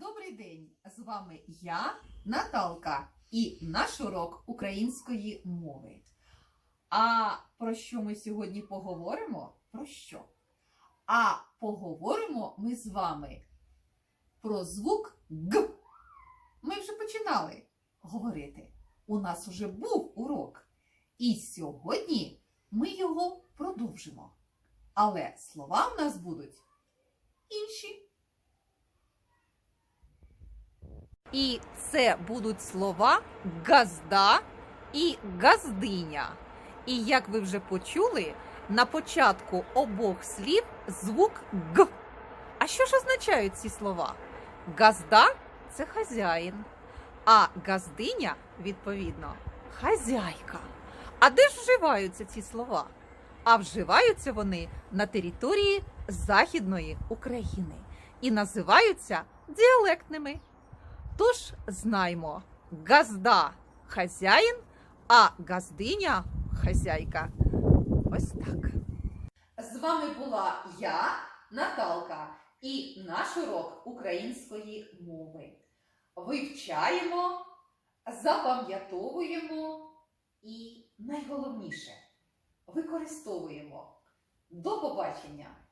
Добрий день! З вами я, Наталка, і наш урок української мови. А про що ми сьогодні поговоримо? Про що? А поговоримо ми з вами про звук Г. Ми вже починали говорити. У нас уже був урок. І сьогодні ми його продовжимо. Але слова в нас будуть інші. І це будуть слова газда і газдиня. І як ви вже почули, на початку обох слів звук Г. А що ж означають ці слова? Газда це хазяїн, а газдиня, відповідно, хазяйка. А де ж вживаються ці слова? А вживаються вони на території Західної України і називаються діалектними. Тож знаймо, газда хазяїн, а газдиня хазяйка. Ось так. З вами була я, Наталка, і наш урок української мови. Вивчаємо, запам'ятовуємо і найголовніше використовуємо. До побачення!